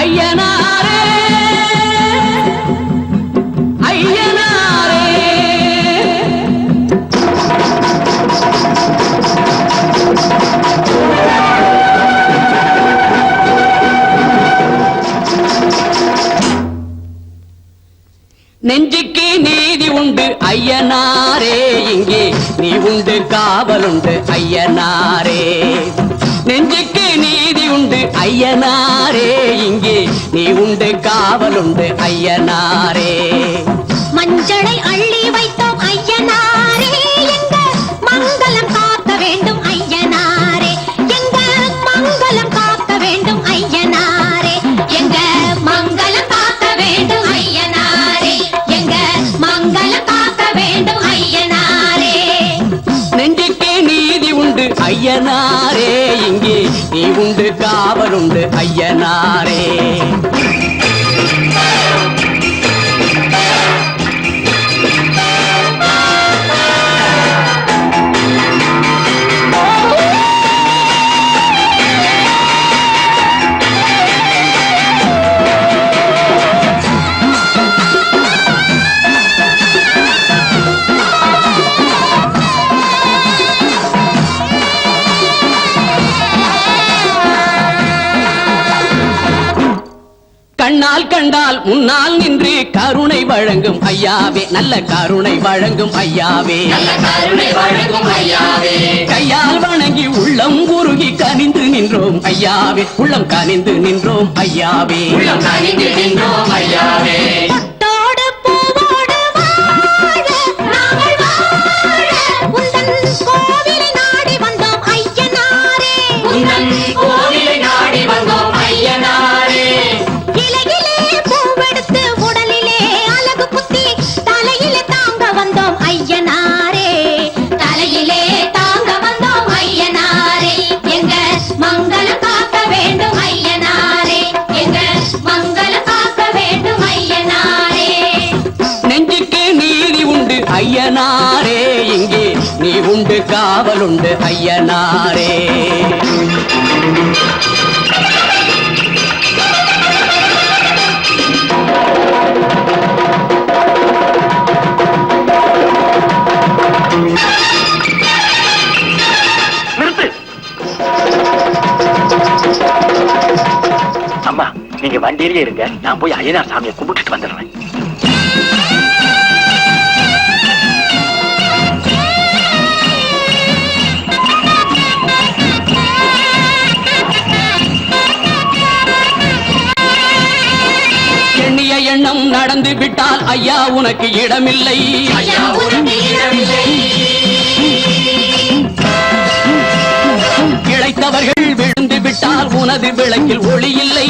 ஐயனாரே ஐயனாரே. நெஞ்சுக்கு நீதி உண்டு ஐயனாரே. இங்கே நீ உண்டு காவலுண்டு ஐயனாரே. நெஞ்சுக்கு உண்டு ஐயனாரே. இங்கே நீ உண்டு காவலுண்டு ஐயனாரே. மஞ்சளை அள்ளி வைத்தோம் ஐயனாரே. எங்க மங்களம் காக்க வேண்டும் ஐயனாரே. எங்க மங்களம் காக்க வேண்டும் ஐயனாரே. எங்க மங்களம் காக்க வேண்டும் ஐயனாரே. எங்க மங்களம் காக்க வேண்டும் ஐயனாரே. நெஞ்சுக்கு நீதி உண்டு ஐயனாரே. இங்கே நீ உண்டு காவலுண்டு ஐயனாரே. கண்ணால் கண்டால் முன்னால் நின்று கருணை வழங்கும் ஐயாவே. நல்ல கருணை வழங்கும் ஐயாவே. கருணை வழங்கும் ஐயாவே. கையால் வணங்கி உள்ளம் உருகி கனிந்து நின்றோம் ஐயாவே. உள்ளம் கனிந்து நின்றோம் ஐயாவே. உள்ளம் கனிந்து நின்றோம் ஐயாவே. கோவிலை நாடி வந்தோம் ஐயனாரே. ஐயனாரே இங்கே நீ உண்டு காவலுண்டு ஐயனாரே நிறுத்து. நீங்க வண்டியிலேயே இருங்க. நான் போய் ஐயனார் சாமியை கும்பிட்டுட்டு வந்துடுறேன். எண்ணம் நடந்து விட்டால் ஐயா உனக்கு இடமில்லை. இழைத்தவர்கள் விழுந்து விட்டால் உனது விளக்கில் ஒளி இல்லை.